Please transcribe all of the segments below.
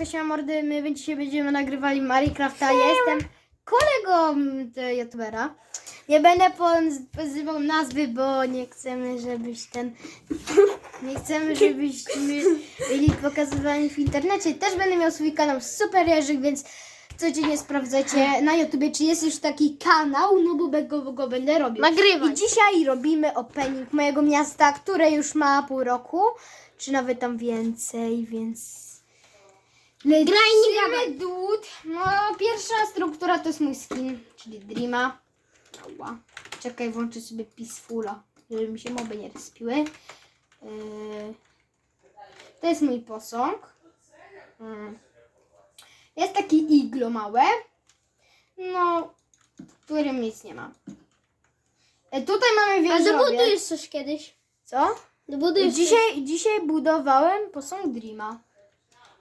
Siemanko, siema mordy, my dzisiaj będziemy nagrywali Minecrafta. Ja jestem kolegą tego youtubera. Nie będę pozywał nazwy, bo nie chcemy, żebyś ten... Nie chcemy, żebyśmy byli pokazywani w internecie. Też będę miał swój kanał Super Jerzyk, więc codziennie sprawdzajcie na YouTubie, czy jest już taki kanał, no bo go, go będę robił. Nagrywaj. I dzisiaj robimy opening mojego miasta, które już ma pół roku, czy nawet tam więcej, więc... Lecimy dud. No, pierwsza struktura to jest mój skin, czyli Dreama. Ała. Czekaj, włączę sobie Peacefula, żeby mi się moby nie respiły. Yy, to jest mój posąg. Yy. Jest taki iglo małe. No, w którym nic nie ma. E, tutaj mamy A wieżowiec. dobudujesz coś kiedyś? Co? Dobudujesz Dzisiaj, dzisiaj budowałem posąg Dreama.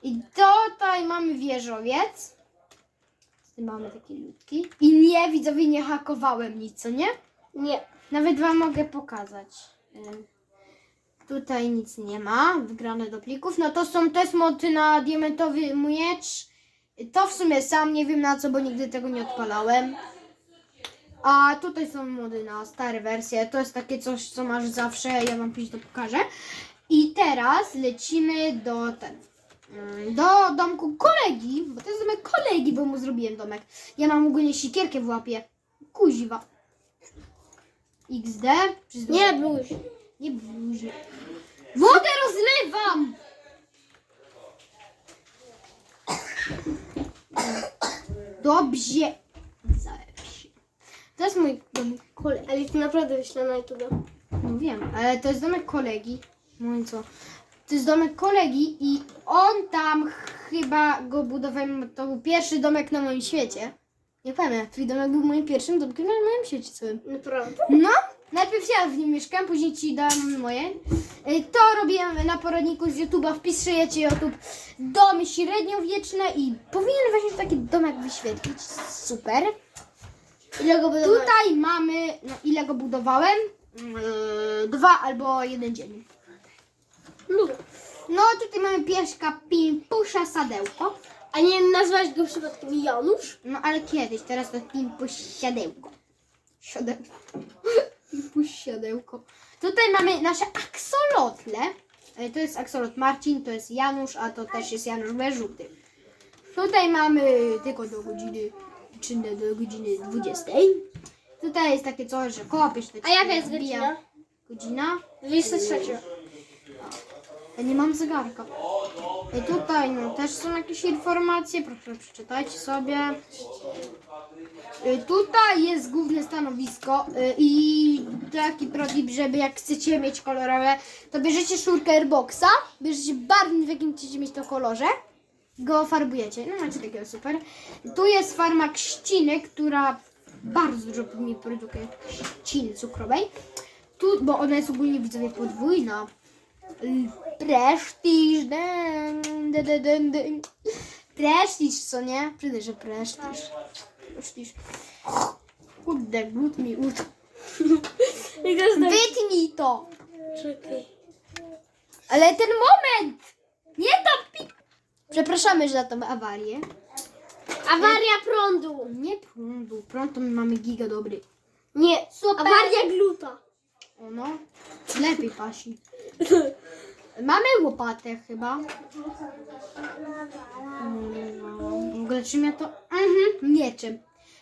I tutaj mamy wieżowiec. Tym mamy takie ludki. I nie, widzowie, nie hakowałem nic, co nie? Nie. Nawet wam mogę pokazać. Ym, Tutaj nic nie ma, wygrane do plików. No to są też moty na diamentowy miecz. To w sumie sam nie wiem na co, bo nigdy tego nie odpalałem. A tutaj są mody na stare wersje. To jest takie coś, co masz zawsze. Ja wam później to pokażę. I teraz lecimy do ten. Ym, Do domku kolegi, bo to jest domek kolegi, bo mu zrobiłem domek. Ja mam ogólnie sikierkę w łapie. Kuziwa. XD. Nie bluź. Nie burzy. Wodę rozlewam! Dobrze. To jest mój domek kolegi. Ale to naprawdę wyślę na YouTube. No wiem, ale to jest domek kolegi. No i co? To jest domek kolegi i on tam chyba go budowałem. To był pierwszy domek na moim świecie. Nie pamiętam, twój domek był moim pierwszym domkiem na moim świecie całym. Naprawdę? No, najpierw ja w nim mieszkam, później ci dam moje. Y, To robiłem na poradniku z YouTube'a, wpisujecie YouTube domy średniowieczne i powinien właśnie taki domek wyświetlić. Super. Ile go budowałeś? Tutaj mamy, no ile go budowałem? Yy, dwa albo jeden dzień. No tutaj mamy pieszka Pimpusza Sadełko. A nie nazwać go przypadkiem Janusz? No ale kiedyś, teraz to Pimpuś Siadełko. Siadełko. Pimpuś Siadełko. Tutaj mamy nasze aksolotle. E, To jest aksolot Marcin, to jest Janusz, a to też jest Janusz Berżuty. Tutaj mamy tylko do godziny, czynne do godziny 20. Tutaj jest takie coś, że kopiesz. A jaka jest godzina? Godzina? 23. Ja nie mam zegarka. I tutaj no, też są jakieś informacje, proszę przeczytajcie sobie. Y, Tutaj jest główne stanowisko y, i taki protip, żeby jak chcecie mieć kolorowe, to bierzecie szurkę airboxa, bierzecie barwnik, w jakim chcecie mieć to kolorze, go farbujecie. No macie takiego super. Tu jest farma kszciny, która bardzo dużo mi produkuje kszciny cukrowej. Tu, bo ona jest ogólnie widzowie podwójna. Prestiż. Prestiż, co nie? Przyznaj, że prestiż. Prestiż. Kurde, glut mi teraz tak. Wytnij to! Czekaj. Ale ten moment! Nie to pi... Przepraszamy za tą awarię. Awaria prądu. Nie prądu. Prąd to my mamy giga dobry. Nie. Super. Awaria gluta. O no. Lepiej pasi. Mamy łopatę chyba. Mm, W ogóle czym ja to... Mhm, mieczem.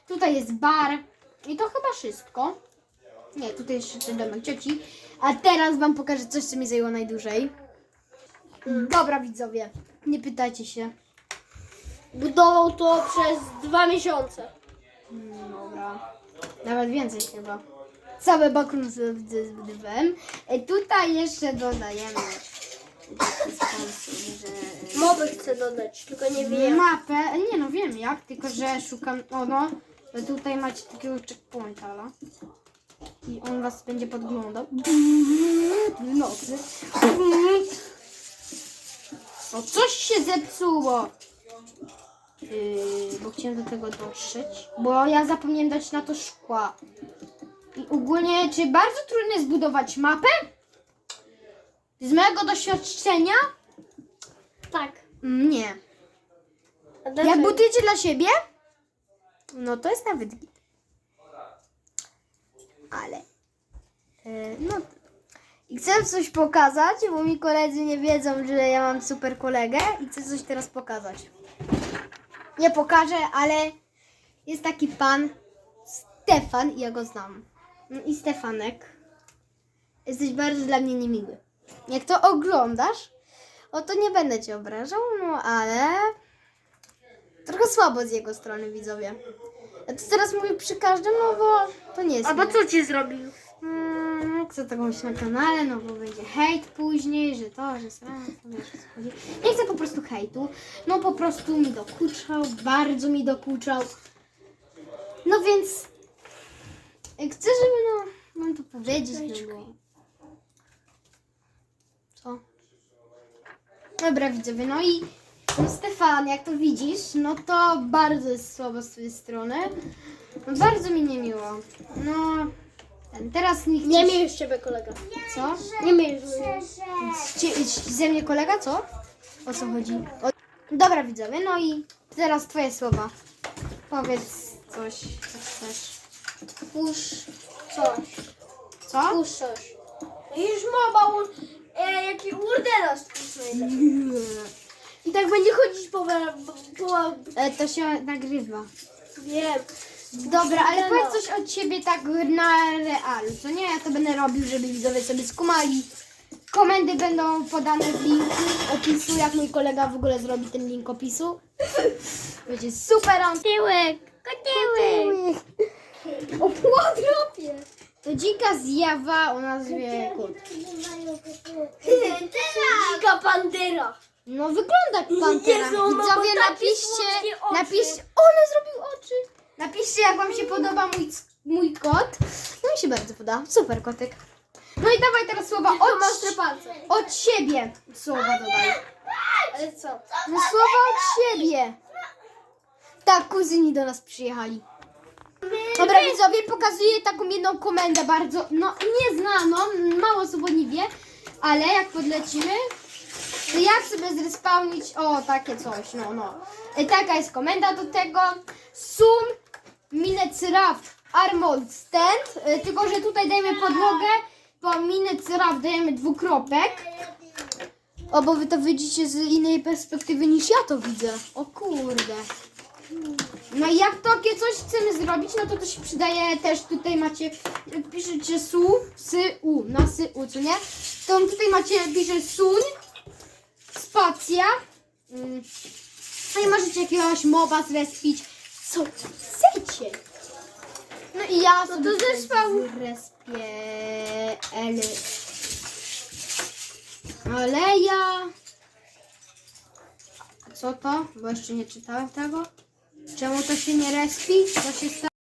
Tutaj jest bar. I to chyba wszystko. Nie, tutaj jeszcze ten domek cioci. A teraz wam pokażę coś, co mi zajęło najdłużej. Dobra widzowie, nie pytajcie się. Budował to przez dwa miesiące. Mm, Dobra. Nawet więcej chyba. Z- z- zbudowałem. E, Tutaj jeszcze dodajemy że Moby chcę dodać, tylko nie wiem. mapę. Nie no wiem jak, tylko że szukam. O no, tutaj macie takiego checkpointa. no. I on was będzie podglądał. Nocy. O, coś się zepsuło. Yy, bo chciałem do tego dotrzeć. Bo ja zapomniałem dać na to szkła. I ogólnie, czy bardzo trudno jest zbudować mapę? Z mojego doświadczenia? Tak. Mm, Nie. Jak budujecie dla siebie, no to jest nawet git. Ale. e, No. I chcę coś pokazać, bo mi koledzy nie wiedzą, że ja mam super kolegę i chcę coś teraz pokazać. Nie pokażę, ale jest taki pan Stefan, ja go znam. No I Stefanek. Jesteś bardzo dla mnie niemiły. Jak to oglądasz, o to nie będę cię obrażał, no ale trochę słabo z jego strony widzowie. To teraz mówię przy każdym, no bo to nie jest. A bo miłe. co ci zrobił? Mm, chcę taką się na kanale, no bo będzie hejt później, że to, że chodzi. Nie chcę po prostu hejtu, no po prostu mi dokuczał, bardzo mi dokuczał. No więc chcę, żeby no, mam to powiedzieć, no bo... Dobra widzowie, no i no Stefan, jak to widzisz, no to bardzo jest słabo z twojej strony. No, bardzo mi niemiło. No, ten, teraz nie chcesz... Nie miej już ciebie kolega. Co? Nie miej już mnie. Ze mnie kolega, co? O co chodzi? O... Dobra widzowie, no i teraz twoje słowa. Powiedz coś, co chcesz. Pusz coś. Co? Pusz coś. Już mowa, u- e, jaki urderos I tak będzie chodzić po... po E, to się nagrywa. wiem. Dobra, ale powiedz coś od ciebie tak na realu, co nie? Ja to będę robił, żeby widzowie sobie skumali. Komendy będą podane w linku opisu, jak mój kolega w ogóle zrobi ten link opisu. Będzie super on. Tyłek, kotyłek. O płodropie! To dzika zjawa o nazwie kot. Dzika pandyra. No wygląda jak pantera. Jezu, on ma Widzowie takie napiszcie, słodkie oczy. napiszcie, ole zrobił oczy. Napiszcie jak wam się podoba mój, mój kot. No mi się bardzo podoba, super kotek. No i dawaj teraz słowa od, od siebie. Słowa dodaj. Ale co? No słowa od siebie. Tak, kuzyni do nas przyjechali. Dobra widzowie, pokazuję taką jedną komendę bardzo, no nieznaną, mało osób o niej wie, ale jak podlecimy, to jak sobie zrespawnić, o takie coś, no no. E, Taka jest komenda do tego, sum minecraft armored stand, e, tylko że tutaj dajemy podłogę, po minecraft dajemy dwukropek, o, bo wy to widzicie z innej perspektywy niż ja to widzę. O kurde. No i jak takie coś chcemy zrobić, no to to się przydaje też, tutaj macie, piszecie su, sy, u, na sy, u, co nie? To tutaj macie, pisze suń, spacja, mm, no i możecie jakiegoś moba zrespić, co chcecie. No i ja No to zespał. zrespię L. Ale ja... Co to? Bo jeszcze nie czytałem tego. Czemu to się nie respi? To się sta...